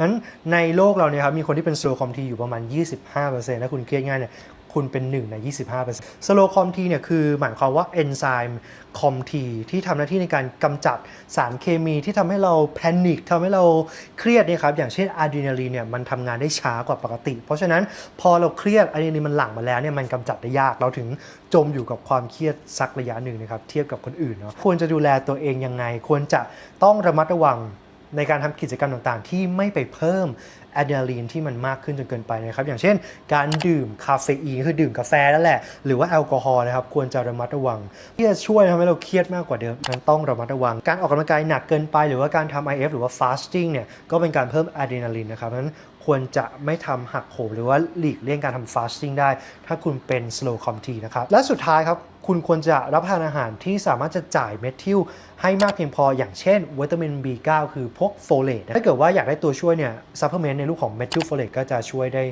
นั้นในโลกเราเนี่ยครับมีคนที่เป็น slow com T อยู่ประมาณ 25%ถ้าคุณเครียดง่ายเนี่ยคุณเป็น 1 ใน 25% slow com T เนี่ยคือหมายความว่าเอนไซม์ com T ที่ทำหน้าที่ในการกำจัดสารเคมีที่ทำให้เราแพนิคทำให้เราเครียดเนี่ยครับอย่างเช่นอะดรีนาลีนเนี่ยมันทำงานได้ช้ากว่าปกติ เพราะฉะนั้นพอเราเครียดอะดรีนาลีนมันหลั่งมาแล้วเนี่ยมันกำจัดได้ยากเราถึงจมอยู่กับความเครียดสักระยะหนึ่งนะครับเทียบกับคนอื่นเนาะควรจะดูแลตัวเองยังไง ควรจะต้องระมัดระวัง ในการทำกิจกรรมต่างๆ ที่ไม่ไปเพิ่มอะดรีนาลีนที่มันมากขึ้นจนเกินไปนะครับ อย่างเช่น การดื่มคาเฟอีนคือดื่มกาแฟนั่นแหละ หรือว่าแอลกอฮอล์นะครับ ควรจะระมัดระวัง ที่จะช่วยทำให้เราเครียดมากกว่าเดิมนั้นต้องระมัดระวัง การออกกำลังกายหนักเกินไป หรือว่าการทำ IF หรือว่า fasting เนี่ย ก็เป็นการเพิ่มอะดรีนาลีนนะครับนั้นควรจะไม่ทำหักโหมหรือว่าหลีกเลี่ยงการทำ fasting ได้ ถ้าคุณเป็น slow com T นะครับ และสุดท้ายครับ คุณควรจะรับประทานอาหารที่สามารถจะจ่ายเมทิลให้มากเพียงพออย่างเช่นวิตามิน B9 คือพวกโฟเลตถ้าเกิดว่าอยากได้ตัวช่วยเนี่ยซัพพลีเมนต์ในรูปของเมทิลโฟเลตก็จะช่วยได้